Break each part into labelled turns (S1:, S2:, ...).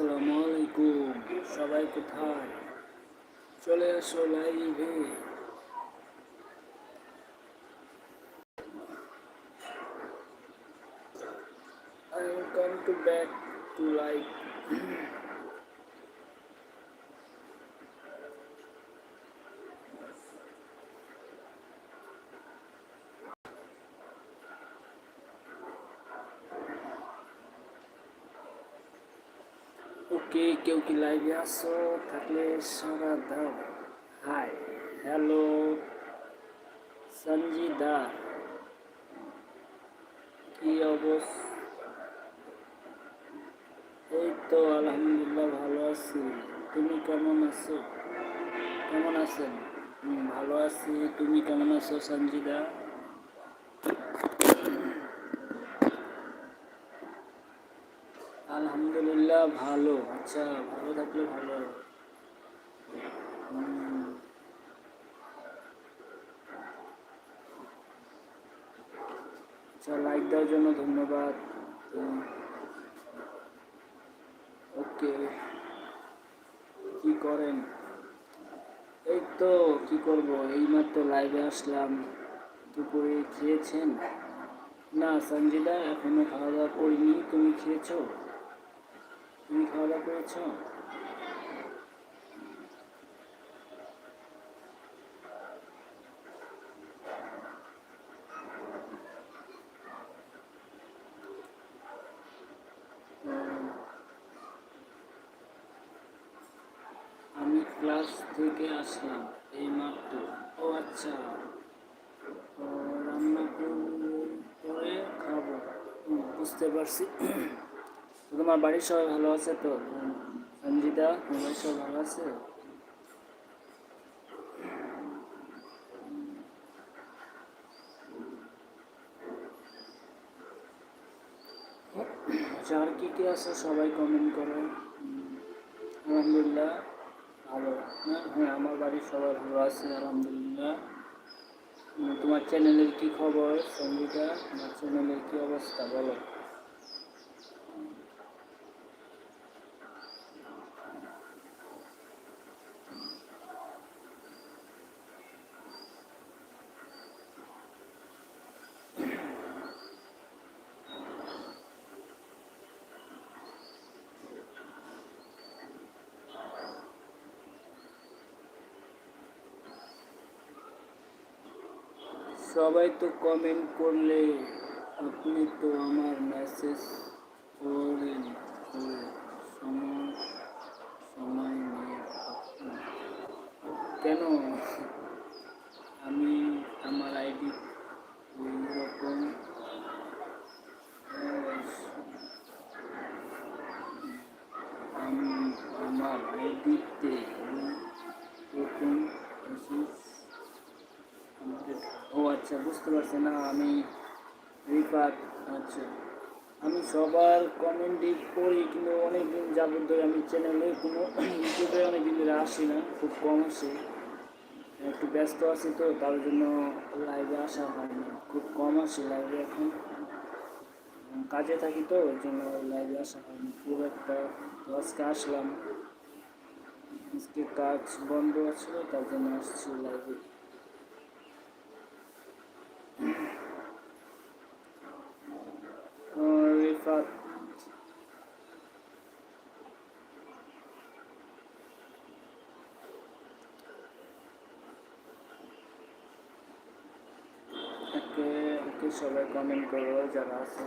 S1: আসসালামু আলাইকুম সবাই কোথায়? চলে আসো লাইভে। I welcome come to to to okay কেউ কি লাইভে আসো থাকলে সারা দাও। Hi hello Sanjida. কি অবস্থা? এই তো আলহামদুলিল্লাহ ভালো আছি। তুমি কেমন আছো? কেমন আছেন? ভালো আছি। তুমি কেমন আছো সঞ্জিদা আলহামদুলিল্লাহ ভালো আচ্ছা ভালো থাকলে ভালো আচ্ছা লাইক দেওয়ার জন্য ধন্যবাদ। ওকে কি করেন? এই তো, কি করব? এইমাত্র লাইভে আসলাম। দুপুরে খেয়েছেন? না, সঞ্জিদা, এখনও খাওয়া দাওয়া করিনি। তুমি খেয়েছো? তুমি খাওয়া দাওয়া করেছ? আমি ক্লাস থেকে আসলাম এই মাত্র ও আচ্ছা। রান্না কর- খাব। বুঝতে পারছি। তোমার বাড়ির সবাই ভালো আছে তো? সঞ্জিতা, তোমার সবাই ভালো আছে? আচ্ছা আর কি কি আছে সবাই কমেন্ট করো। আলহামদুলিল্লাহ, ভালো। হ্যাঁ হ্যাঁ আমার বাড়ির সবাই ভালো আছে, আলহামদুলিল্লাহ। তোমার চ্যানেলের কি খবর সঙ্গীতা তোমার চ্যানেলের কি অবস্থা, বলো। সবাই তো কমেন্ট করলে, আপনি তো আমার মেসেজ করেন। করে সময় সময় নিয়ে কেন? আমি আমার আইডি রকম আমি আমার আইডিতে রকম আচ্ছা বুঝতে পারছি। না, আমি রিফাত আচ্ছা। আমি সবার কমেন্টই পড়ি, কিন্তু অনেক দিন যাবত ধরে আমি চ্যানেলে কোনো ইউটিউবে অনেক দিন ধরে আসি না, খুব কম আসি। একটু ব্যস্ত আছি তো, তার জন্য লাইভে আসা হয় না। খুব কম আসি লাইভে এখন। কাজে থাকি তো ওই জন্য লাইভে আসা হয় না। খুব একটা তো আজকে আসলাম। আজকে কাজ বন্ধ আছিল তার জন্য আসছি লাইভে রিফাত সবাই কমেন্ট করো যারা আছে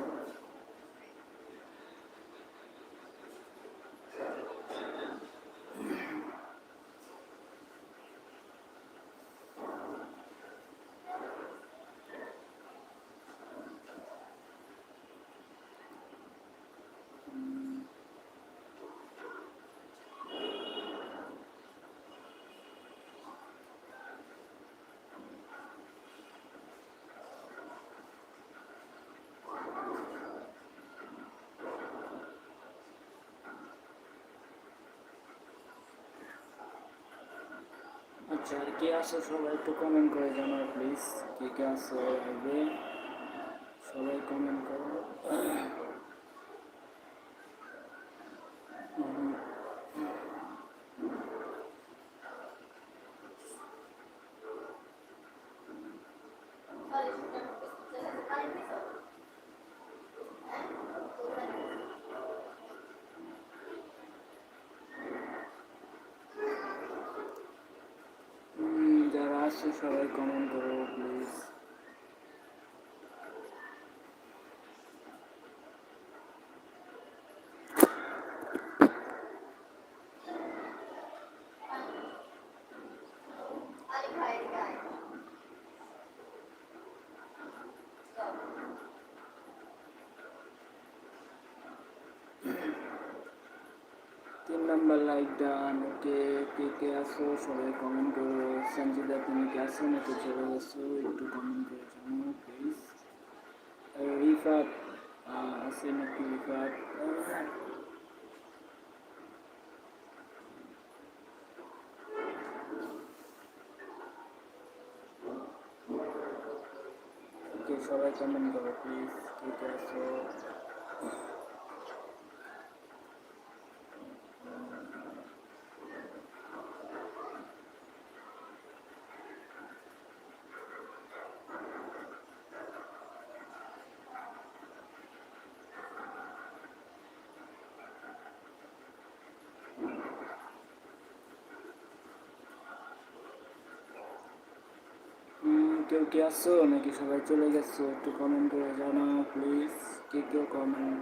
S1: আচ্ছা আর কে আসো সবাই একটু কমেন্ট করে জানাও প্লিজ কে কে আসো সবাই কমেন্ট করো। সবাই কমেন্ট করো প্লিজ তিন নাম্বার লাইক ডান ওকে কে কে আসো, সবাই কমেন্ট করো। সঞ্জিদা, তুমি কি আসো? নাকি চলে গেছো একটু কমেন্ট করে জানো প্লিজ রিফাত আছে নাকি রিফাত? ওকে সবাই কমেন্ট করো প্লিজ কে কে আসো? কেউ কি আসছো নাকি সবাই চলে গেছো? একটু কমেন্ট করে জানাও প্লিজ কে কেউ কমেন্ট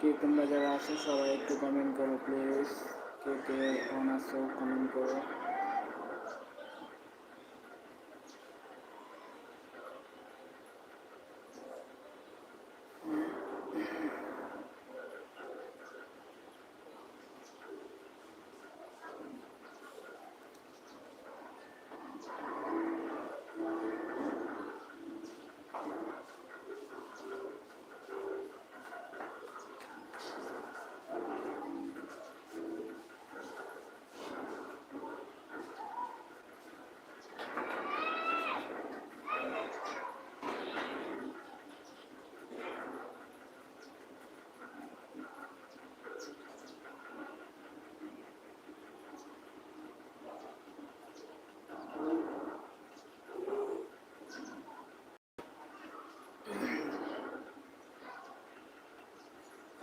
S1: ওকে তোমরা যারা আছো, সবাই একটু কমেন্ট করো প্লিজ কে কে অন আছো কমেন্ট করো।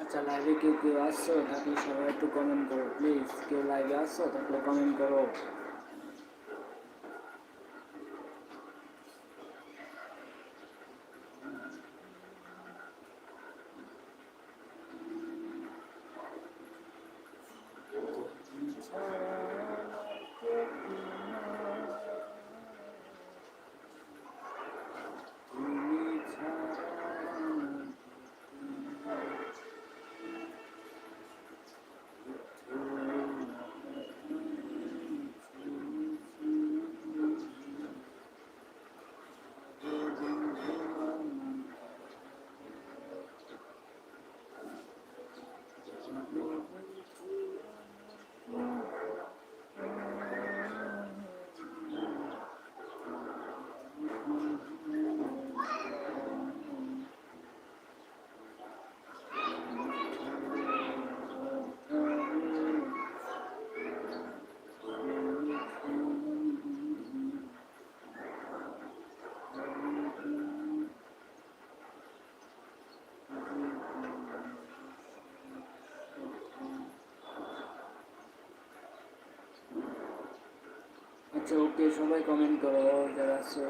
S1: আচ্ছা লাইভে কেউ কেউ আসছো? থাকলে সবাই একটু কমেন্ট করো প্লিজ কেউ লাইভে আসছো? থাকলে কমেন্ট করো তুমি আচ্ছা ওকে সবাই কমেন্ট করো যারা আছো।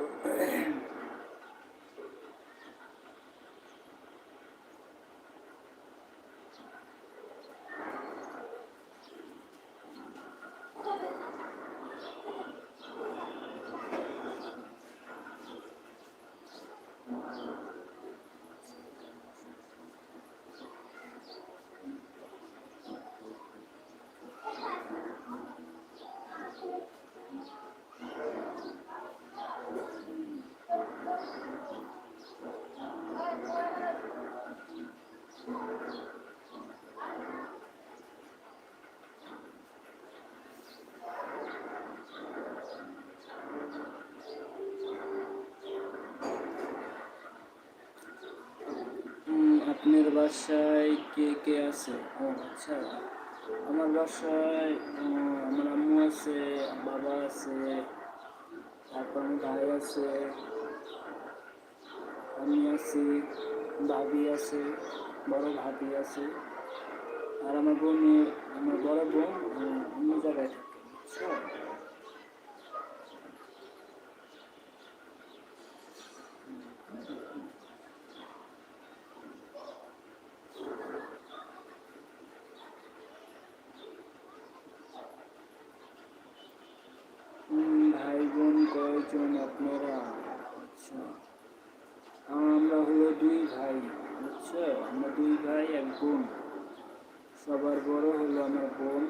S1: বাসায় কে কে আছে? ও আচ্ছা। আমার বাসায় আমার আম্মু আছে, বাবা আছে, তারপর আমার ভাই আছে, আমি আছি, ভাবি আছে, বড় ভাবি আছে, আর আমার বোন আমার বড় বোন অন্য জায়গায় থাকে বুঝছ হুম, ভাই বোন কয়জন আপনারা? আচ্ছা। আমরা হলো দুই ভাই, বুঝছ? আমরা দুই ভাই, এক বোন। সবার বড় হলো আমার বোন,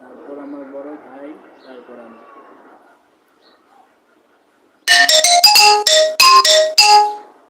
S1: তারপর আমার বড় ভাই, তারপর আমি